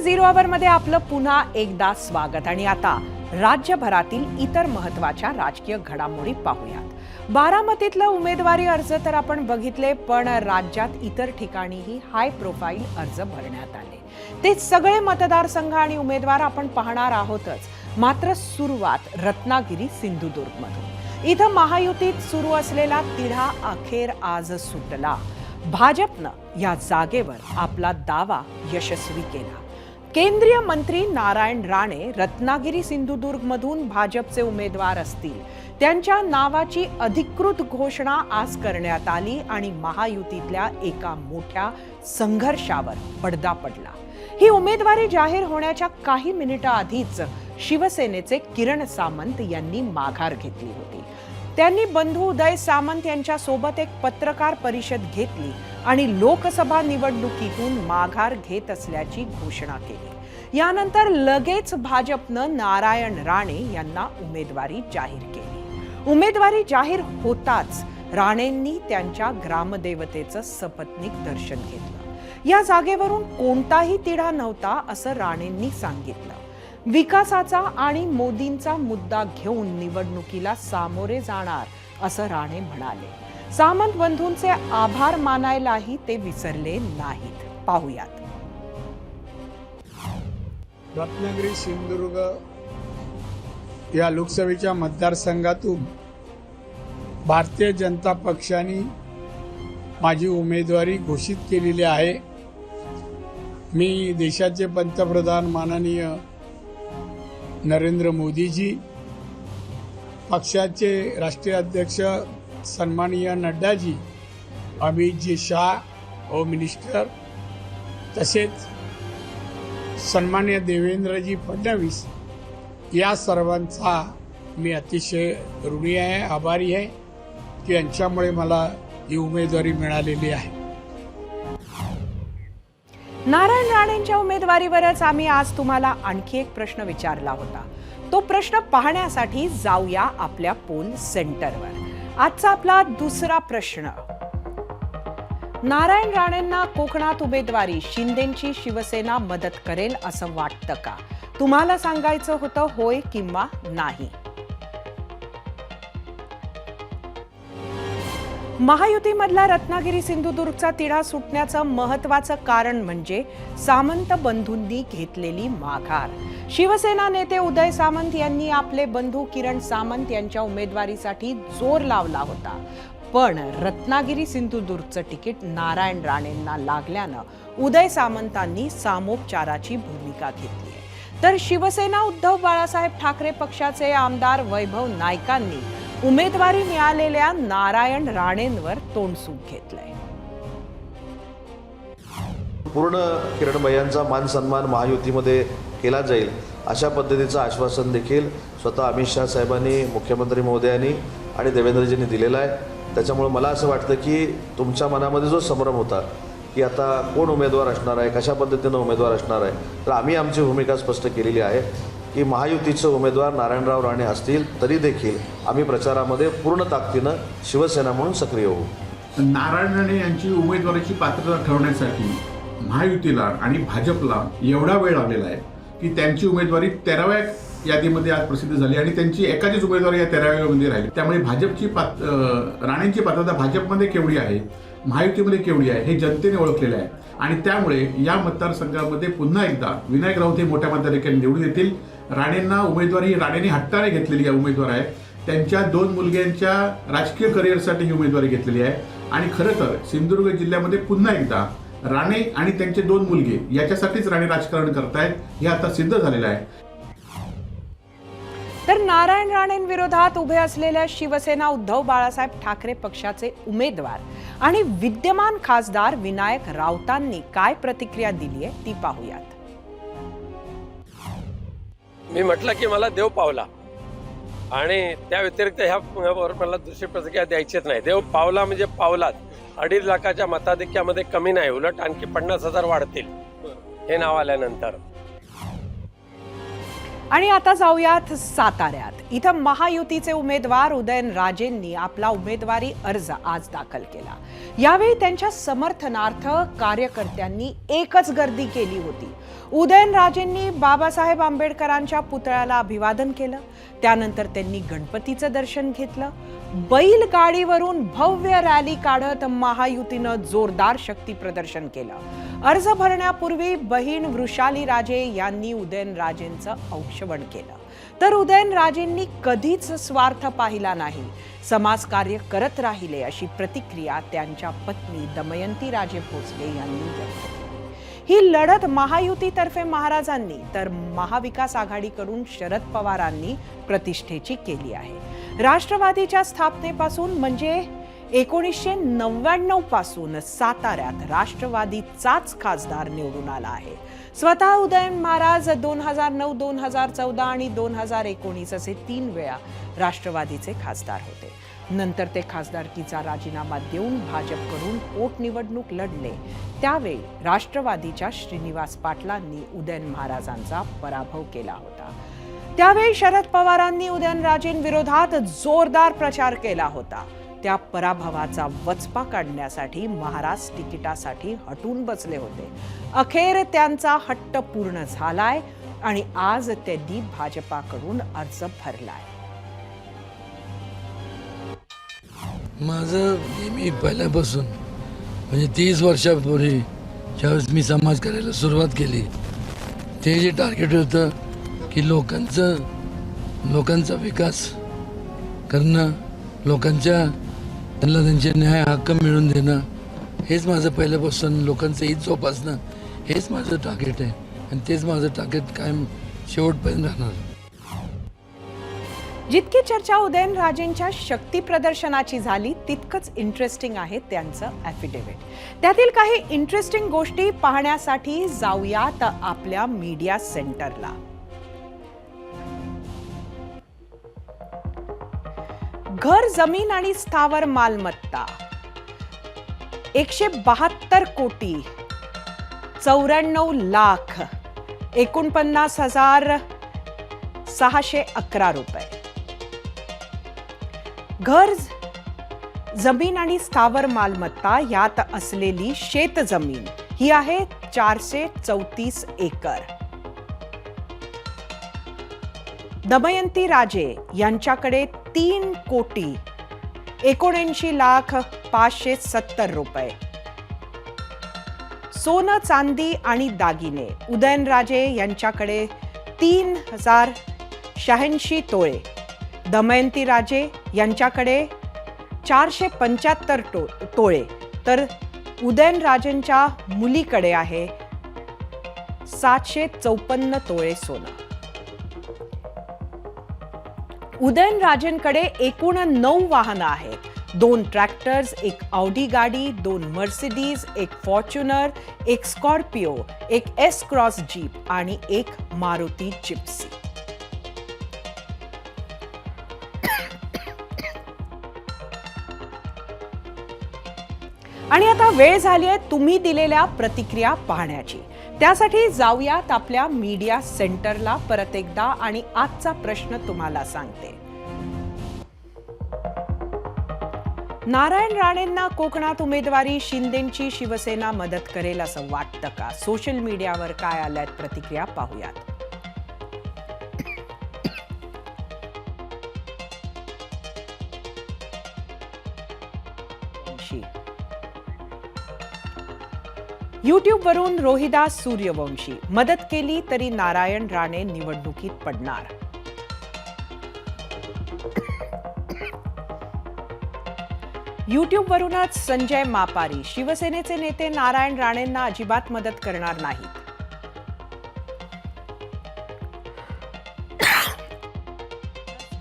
Zero आवर मध्ये आपलं पुन्हा एकदा स्वागत. आणि आता राज्यभरातील इतर महत्त्वाच्या राजकीय घडामोडी पाहूयात. बारामतीतलं उमेदवारी अर्ज तर आपण बघितले पण राज्यात इतर ठिकाणीही हाय प्रोफाईल अर्ज भरण्यात आले. ते सगळे मतदारसंघ आणि उमेदवार आपण पाहणार आहोतच. मात्र सुरुवात रत्नागिरी सिंधुदुर्गमधून. इथं महायुतीत सुरू असलेला तिढा अखेर आज सुटला. भाजपनं या जागेवर आपला दावा यशस्वी केला. केंद्रीय मंत्री नारायण राणे रत्नागिरी सिंधुदुर्गमधून भाजपचे उमेदवार असतील. त्यांच्या नावाची अधिकृत घोषणा आज करण्यात आली आणि महायुतीतल्या एका मोठ्या संघर्षावर पडदा पडला. ही उमेदवारी जाहीर होण्याच्या काही मिनिटाआधीच शिवसेनेचे किरण सामंत यांनी माघार घेतली होती. त्यांनी बंधू उदय सामंत यांच्या सोबत एक पत्रकार परिषद घेतली. आणि लोकसभा निवडणुकीतून माघार घेत असल्याची घोषणा केली. यानंतर लगेच भाजपनं नारायण राणे यांना उमेदवारी जाहीर केली. उमेदवारी जाहीर होताच राणेंनी त्यांच्या ग्रामदेवतेचं सपत्नीक दर्शन घेतलं. या जागेवरून कोणताही तिढा नव्हता असं राणेंनी सांगितलं. विकासाचा आणि मोदींचा मुद्दा घेऊन निवडणुकीला सामोरे जाणार असं राणे म्हणाले. सामंत बंधूंचे आभार मानायलाही ते विसरले नाहीत. पाहुयात. रत्नागिरी सिंधुदुर्ग या लोकसभेच्या मतदारसंघातून भारतीय जनता पक्षाने माझी उमेदवारी घोषित केलेली आहे. मी देशाचे पंतप्रधान माननीय नरेंद्र मोदीजी पक्षाचे राष्ट्रीय अध्यक्ष सन्माननीय नड्डाजी अमितजी शाह होम मिनिस्टर तसेच सन्मान्य देवेंद्रजी फडणवीस या सर्वांचा मी अतिशय ऋणी आहे आभारी आहे की यांच्यामुळे मला ही उमेदवारी मिळालेली आहे. नारायण राणेंच्या उमेदवारीवरच आम्ही आज तुम्हाला आणखी एक प्रश्न विचारला होता. तो प्रश्न पाहण्यासाठी जाऊया आपल्या पोल सेंटरवर. आजचा आपला दुसरा प्रश्न. नारायण राणेंना कोकणात उमेदवारी शिंदेची शिवसेना मदत करेल असं वाटतं का? तुम्हाला सांगायचं होतं होय किंवा नाही. महायुतीमधला रत्नागिरी सिंधुदुर्गचा तिढा सुटण्याचं महत्वाचं कारण म्हणजे सामंत बंधूंनी घेतलेली माघार. शिवसेना नेते उदय सामंत यांनी आपले बंधू किरण सामंत यांच्या उमेदवारीसाठी जोर लावला होता. पण रत्नागिरी सिंधुदुर्गचं तिकीट नारायण राणेंना लागल्यानं उदय सामंतांनी सामोपचाराची भूमिका घेतली तर शिवसेना उद्धव बाळासाहेब ठाकरे पक्षाचे आमदार वैभव नायकांनी उमेदवारी मिळालेल्या नारायण राणेंवर तोंडसूक घेतलंय. पूर्ण किरणमयांचा मान सन्मान महायुतीमध्ये केला जाईल अशा पद्धतीचं आश्वासन देखील स्वतः अमित शहा साहेबांनी मुख्यमंत्री महोदयांनी आणि देवेंद्रजींनी दिलेलं आहे. त्याच्यामुळे मला असं वाटतं की तुमच्या मनामध्ये जो संभ्रम होता की आता कोण उमेदवार असणार आहे कशा पद्धतीनं उमेदवार असणार आहे तर आम्ही आमची भूमिका स्पष्ट केलेली आहे. की महायुतीचे उमेदवार नारायणराव राणे असतील तरी देखील आम्ही प्रचारामध्ये पूर्ण ताकदीनं शिवसेना म्हणून सक्रिय होऊ. नारायण राणे यांची उमेदवारीची पात्रता ठरवण्यासाठी महायुतीला आणि भाजपला एवढा वेळ आलेला आहे की त्यांची उमेदवारी तेराव्या यादीमध्ये आज प्रसिद्ध झाली आणि त्यांची एकाचीच उमेदवारी या तेराव्यामध्ये राहिली. त्यामुळे भाजपची पात राणेंची पात्रता भाजपमध्ये केवढी आहे महायुतीमध्ये केवढी आहे हे जनतेने ओळखलेलं आहे. आणि त्यामुळे या मतदारसंघामध्ये पुन्हा एकदा विनायक राऊत हे मोठ्या मताधिकारी निवडून येतील. राणेंना उमेदवारी राणेंनी हट्टाने घेतलेली आहे उमेदवार आहे. त्यांच्या दोन मुलग्यांच्या राजकीय करिअरसाठी ही उमेदवारी घेतलेली आहे. आणि खरं तर सिंधुदुर्ग जिल्ह्यामध्ये पुन्हा एकदा राणे आणि त्यांचे दोन मुलगे याच्यासाठीच राणे राजकारण करतायत हे आता सिद्ध झालेलं आहे. तर नारायण राणेंविरोधात उभे असलेल्या शिवसेना उद्धव बाळासाहेब ठाकरे पक्षाचे उमेदवार आणि विद्यमान खासदार विनायक राऊतांनी काय प्रतिक्रिया दिली आहे ती पाहूयात. मी म्हटलं की मला देव पावला. आणि त्या व्यतिरिक्त ह्यावर मला दुसरी प्रतिक्रिया द्यायचीच नाही. देव पावला म्हणजे पावलात. अडीच लाखाच्या मताधिक्यामध्ये कमी नाही. उलट आणखी पन्नास हजार वाढतील. हे नाव आल्यानंतर. आणि आता जाऊयात साताऱ्यात. इथं महायुतीचे उमेदवार उदयन राजेंनी आपला उमेदवारी अर्ज आज दाखल केला. यावेळी त्यांच्या समर्थनार्थ कार्यकर्त्यांनी एकच गर्दी केली होती. उदयन राजेंनी बाबासाहेब आंबेडकरांच्या पुतळ्याला अभिवादन केलं. त्यानंतर त्यांनी गणपतीचं दर्शन घेतलं. बैलगाडीवरून भव्य रॅली काढत महायुतीनं जोरदार शक्ती प्रदर्शन केलं. अर्ज भरण्यापूर्वी बहीण वृषाली राजे यांनी उदयनराजेंचं औक्षवण केलं. तर उदयनराजेंनी कधीच स्वार्थ पाहिला नाही. समाजकार्य करत राहिले अशी प्रतिक्रिया त्यांच्या पत्नी दमयंती राजे भोसले यांनी व्यक्त केली. ही लढत महायुतीतर्फे महाराजांनी तर महाविकास आघाडीकडून शरद पवारांनी प्रतिष्ठेची केली आहे. राष्ट्रवादीच्या स्थापनेपासून म्हणजे एकोणीसशे नव्याण्णवपासून साताऱ्यात राष्ट्रवादीचाच खासदार निवडून आला आहे. स्वतः उदयन महाराज दोन हजार नऊ दोन हजार चौदा आणि दोन हजार एकोणीस असे तीन वेळा राष्ट्रवादीचे खासदार होते. नंतर ते खासदारकीचा राजीनामा देऊन भाजपकडून पोटनिवडणूक लढले. त्यावेळी राष्ट्रवादीच्या श्रीनिवास पाटलांनी उदयन महाराजांचा पराभव केला होता. त्यावेळी शरद पवारांनी उदयनराजेंविरोधात जोरदार प्रचार केला होता. त्या पराभवाचा वचपा काढण्यासाठी महाराज तिकिटासाठी हटून बसले होते. अखेर त्यांचा हट्ट पूर्ण झालाय आणि आज त्यांनी भाजपाकडून अर्ज भरलाय. माझं नेहमी पहिल्यापासून म्हणजे तीस वर्षापूर्वी ज्यावेळेस मी समाज करायला सुरुवात केली ते जे टार्गेट होतं की लोकांचं लोकांचा विकास करणं लोकांच्या त्यांना त्यांचे न्याय हक्क मिळवून देणं हेच माझं पहिल्यापासून लोकांचं हित जोपासणं हेच माझं टार्गेट आहे. आणि तेच माझं टार्गेट कायम शेवटपर्यंत राहणार. जितकी चर्चा उदयनराजेंच्या शक्ती प्रदर्शनाची झाली तितकंच इंटरेस्टिंग आहे त्यांचं ॲफिडेव्हिट त्यातील काही इंटरेस्टिंग गोष्टी पाहण्यासाठी जाऊया तर आपल्या मीडिया सेंटरला घर जमीन आणि स्थावर मालमत्ता. एकशे बहात्तर कोटी चौऱ्याण्णव लाख एकोणपन्नास हजार सहाशे अकरा रुपये. घर जमीन आणि स्थावर मालमत्ता यात असलेली शेत जमीन ही आहे चारशे चौतीस एकर. दमयंती राजे यांच्याकडे तीन कोटी एकोणऐंशी लाख पाचशे सत्तर रुपये. सोनं चांदी आणि दागिने. उदयनराजे यांच्याकडे तीन हजार शहाऐंशी तोळे. दमयंती राजे यांच्याकडे चारशे पंच्याहत्तर टो तोळे. तर उदयनराजेंच्या मुलीकडे आहे सातशे चौपन्न तोळे सोनं. उदयनराजेंकडे एकूण नऊ वाहनं आहेत. दोन ट्रॅक्टर्स एक ऑडी गाडी दोन मर्सिडीज एक फॉर्च्युनर एक स्कॉर्पिओ एक एस क्रॉस जीप आणि एक मारुती जिप्सी आणि आता वेळ झाली आहे तुम्ही दिलेल्या प्रतिक्रिया पाहण्याची. त्यासाठी जाऊयात आपल्या मीडिया सेंटरला परत एकदा आणि आजचा प्रश्न तुम्हाला सांगते. नारायण राणेंना कोकणात उमेदवारी शिंदेची शिवसेना मदत करेल असं वाटतं का? सोशल मीडियावर काय आल्यात प्रतिक्रिया पाहूयात. युट्यूबवरून रोहिदास सूर्यवंशी. मदत केली तरी नारायण राणे निवडणुकीत पडणार. युट्यूबवरूनच संजय मापारी. शिवसेनेचे नेते नारायण राणेंना अजिबात मदत करणार नाहीत.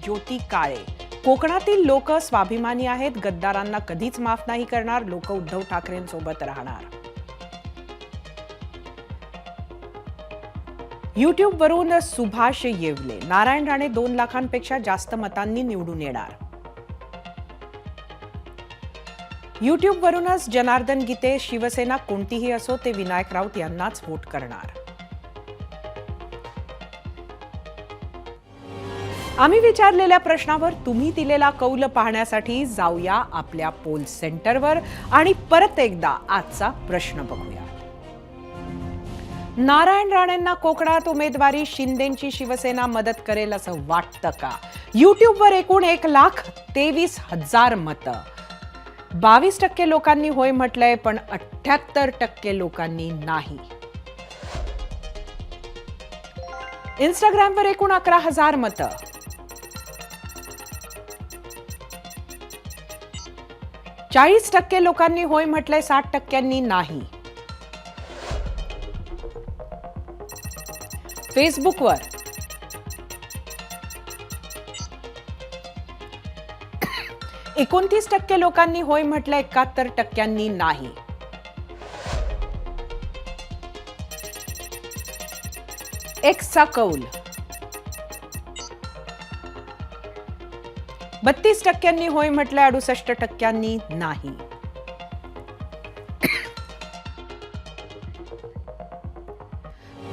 ज्योती काळे. कोकणातील लोक स्वाभिमानी आहेत. गद्दारांना कधीच माफ नाही करणार. लोक उद्धव ठाकरेंसोबत राहणार. युट्यूबवरून सुभाष येवले. नारायण राणे दोन लाखांपेक्षा जास्त मतांनी निवडून येणार. युट्यूबवरूनच जनार्दन गीते शिवसेना कोणतीही असो ते विनायक राऊत यांनाच वोट करणार. आम्ही विचारलेल्या प्रश्नावर तुम्ही दिलेला कौल पाहण्यासाठी जाऊया आपल्या पोल सेंटरवर आणि परत एकदा आजचा प्रश्न बघूया. नारायण राणेंना कोकणात उमेदवारी शिंदेची शिवसेना मदत करेल असं वाटतं का? युट्यूबवर एकूण एक लाख तेवीस हजार मतं. बावीस टक्के लोकांनी होय म्हटलंय पण अठ्याहत्तर टक्के लोकांनी नाही. इंस्टाग्रामवर एकूण अकरा हजार मतं. चाळीस टक्के लोकांनी होय म्हटलंय साठ टक्क्यांनी नाही. फेसबुकवर एकोणतीस टक्के लोकांनी होय म्हटलं एकाहत्तर टक्क्यांनी नाही. एक्सचा कौल. बत्तीस टक्क्यांनी होय म्हटलंय अडुसष्ट टक्क्यांनी नाही.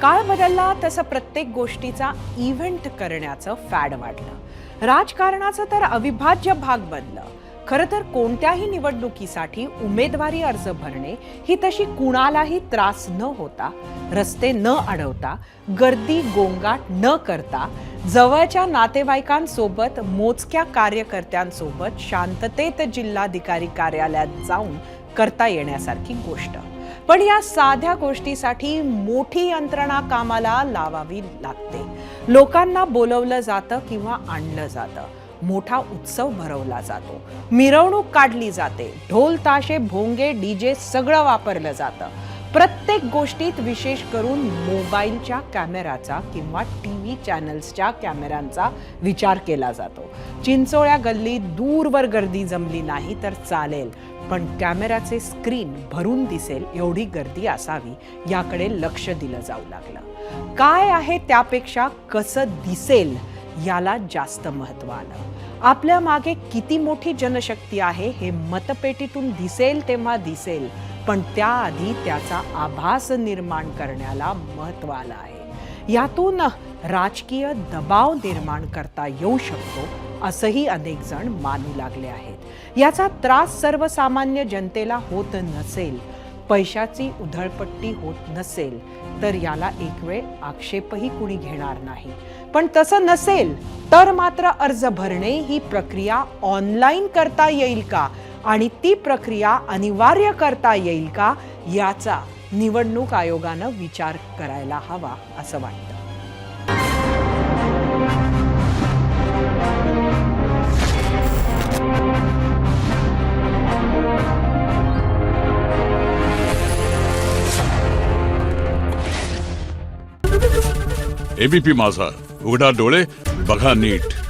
काळ बदलला तसं प्रत्येक गोष्टीचा इव्हेंट करण्याचं फॅड वाढलं. राजकारणाचं तर अविभाज्य भाग बनलं. खरं तर कोणत्याही निवडणुकीसाठी उमेदवारी अर्ज भरणे ही तशी कुणालाही त्रास न होता रस्ते न अडवता गर्दी गोंगाट न करता जवळच्या नातेवाईकांसोबत मोजक्या कार्यकर्त्यांसोबत शांततेत जिल्हाधिकारी कार्यालयात जाऊन करता येण्यासारखी गोष्ट. पण या साध्या गोष्टीसाठी मोठी यंत्रणा कामाला लावावी लागते. लोकांना बोलवलं जातं किंवा आणलं जातं. मोठा उत्सव भरवला जातो. मिरवणूक काढली जाते. ढोल ताशे भोंगे डीजे सगळं वापरलं जातं. प्रत्येक गोष्टीत विशेष करून मोबाईलच्या कॅमेराचा किंवा टी व्ही चॅनल्सच्या कॅमेऱ्यांचा विचार केला जातो. चिंचोळ्या गल्लीत दूरवर गर्दी जमली नाही तर चालेल पण कॅमेऱ्याचे स्क्रीन भरून दिसेल एवढी गर्दी असावी याकडे लक्ष दिलं जाऊ लागलं. काय आहे त्यापेक्षा कसं दिसेल याला जास्त महत्त्व आलं. आपल्या मागे किती मोठी जनशक्ती आहे हे मतपेटीतून दिसेल तेव्हा दिसेल पण त्याआधी त्याचा आभास निर्माण करण्याला महत्त्व आलं आहे. यातून राजकीय दबाव निर्माण करता येऊ शकतो असंही अनेक जण मानू लागले आहेत. याचा त्रास सर्वसामान्य जनतेला होत नसेल पैशाची उधळपट्टी होत नसेल तर याला एक वेळ आक्षेपही कुणी घेणार नाही. पण तसं नसेल तर मात्र अर्ज भरणे ही प्रक्रिया ऑनलाईन करता येईल का? आणि ती प्रक्रिया अनिवार्य करता येईल का याचा निवडणूक आयोगानं विचार करायला हवा असं वाटतं. एबीपी माझा. उघडा डोळे बघा नीट.